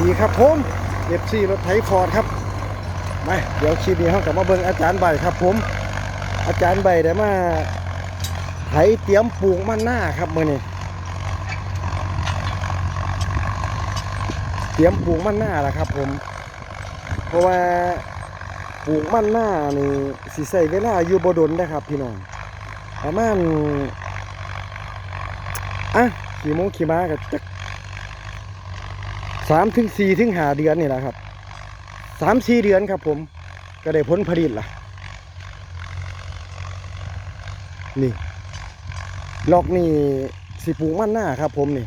ดีครับผมเอฟซีรถไถฟอร์ดครับมาเดี๋ยวคลิปนี้เขากลับมาเบิ่งอาจารย์ใบครับผม อาจารย์ใบได้มาไถเตรียมปลูกมันหน้าครับมื่อนี้เตรียมปลูกมันหน้าแล้วครับผม เพราะว่าปลูกมันหน้านี่สิใส่เวลาอยู่บดนนะครับ พี่น้องประมาณอะขี่โมงขี่ม้ากับจัก สามถึงสี่ถึงหาเดือนนี่แหละครับสามสี่เดือนครับผมก็ได้ผลผลิตล่ะ นี่ล็อกนี่สิปลูกมันหน้าครับ ผมนี่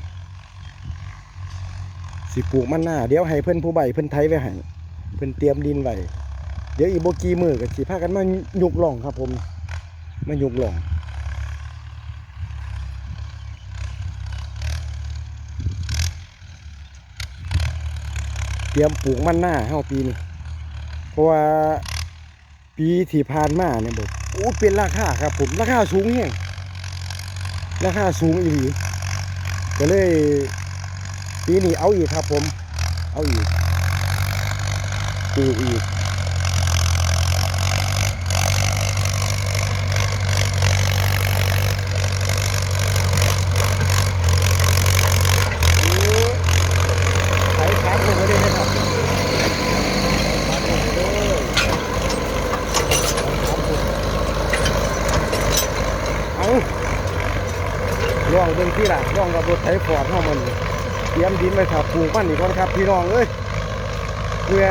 สิปลูกมันหน้า เดี๋ยวให้เพิ่นผู้ใบเพิ่นไถไว้ให้เพิ่นเตรียมดินไว้เดี๋ยวอีโบกีมือก็สิพากันมายุกหล่องครับ ผมมายุกหล่อง เตรียมปลูกมันหน้าเฮาปีนี้เพราะว่าปีที่ผ่านมาเนี่ยบอกโอ้เป็นราคาครับผมราคาสูงแฮงราคาสูงอีหลีก็เลยปีนี้เอาอีกครับผม เอาอีกปลูกอีกใช้ขาลงไปเลยนะครับขาลงไปเลยเอาลองเบิ่ง ที่ล่ะลองกับรถไถฟอร์ดเฮามันเตรียมดินไว้ครับปลูกมันอีกก่อนครับ พี่น้องเอ้ยเพื่อ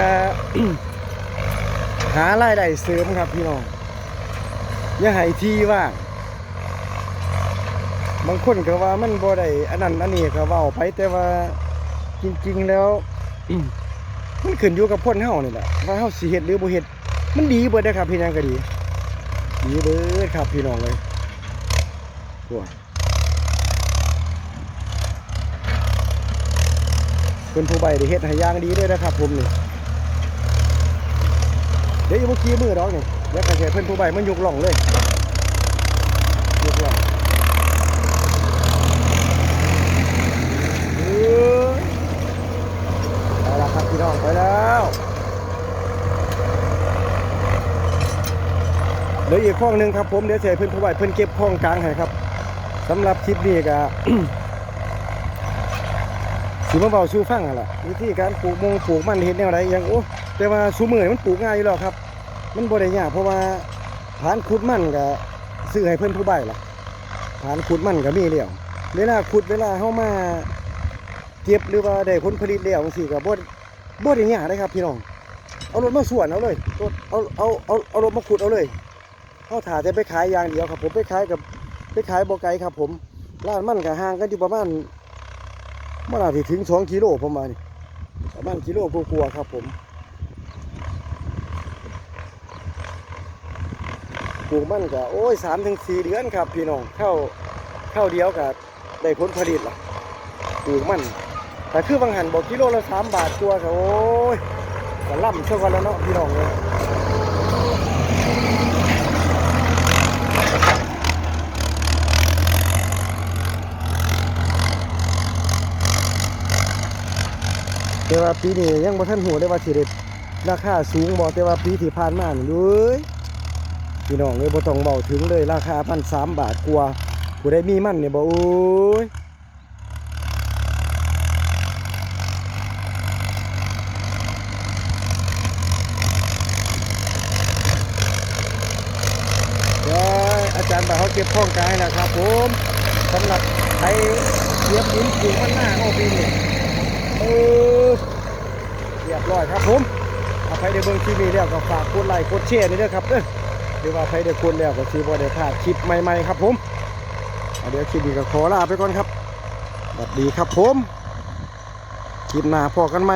หารายได้เสริมครับพี่น้องอย่าให้ที่ว่างบางคนก็ว่ามันบ่ได้อันนั้นอันนี้ก็ว้าไปแต่ว่าจริง ๆ แล้วมันขึ้นอยู่กับคนเฮานี่แหละว่าเฮาสิเฮ็ดหรือบ่เฮ็ดมันดีเบิดเด้ครับพี่น้องก็ดี ดีเบิดครับพี่น้องเลยพวก เป็นผู้ใบได้เฮ็ดให้ย่างดีด้วยนะครับผมนี่เดี๋ยวอีเมื่อกี้มือดอกนี่เดี๋ยวกระเฉเพิ่นผู้ใบมันยกหล่องเลยยกล่องเอ้ยไปแล้วครับพี่น้องไปแล้วเดี๋ยวอีกข้องหนึ่งครับผมเดี๋ยวเฉเพิ่นผู้ใบเพิ่นเก็บข้องกลางให้ครับสำหรับคลิปนี้ก็ สิมาเบาสู้ฟังล่ะวิธีการปลูกมงปลูกมันเห็นแนวไรอย่างโอ้แต่ว่าสูมือมันปลูกง่ายอยู่แล้วครับ มันบ่ได้ยากเพราะว่าฐานขุดมันก็ซื้อให้เพิ่อนผู้ใบล่ะฐานขุดมันก็มีแล้วเวลาขุดเวลาเฮามาเก็บหรือว่าได้ผลผลิตแล้วจังซี่ก็บ่บ่ได้ยากเลยครับพี่น้องเอารถมาสวนเอาเลยรถเอาเอาเอาเอารถมาขุดเอาเลยเฮาถ่าจะไปขายอย่างเดียวครับ ผมไปขายกับไปขายบ่ไกลครับ ผมร้านมันก็ห่างกันอยู่ประมาณ มันอาจจะถึงสองกิโลประมาณนี้ประมาณกิโลกลัวๆครับผมปลูกมันก็โอ้ยสามถึงสี่เดือนครับ พี่น้องเข้าเข้าเดียวกับได้ผลผลิตล่ะปลูกมันแต่คือบางหันบอกกิโลละสามบาทตัวก็โอ้ยก็ล่ำเท่ากันแล้วเนาะพี่น้องเลย แต่ว่าปีนี้ยังบ่ทันหูได้ว่าสิได้ราคาสูงบ่แต่ว่าปีที่ผ่านมานี่เลยพี่น้องเลยบ่ต้องเบาถึงเลยราคาพันสามบาทกว่าผู้ได้มีมันเนี่ยบ่โอ้ยอาจารย์บ่าเขาเก็บข้องกายนะครับผมสำหรับไทยเทียบดินปลูกมันหน้าเอาปีนี้ ร้อยครับผมเอาไปได้เบิ่งที่มีแล้วก็ฝากกดไลค์กดแชร์นี่ด้วยครับเด้อหรือว่าใครได้คนแล้วก็ซีบอได้พลาดคลิปใหม่ๆครับผมเเดี๋ยวคลิปนี้ก็ขอลาไปก่อนครับสวัสดีครับผมคลิปหน้าพอกันไหม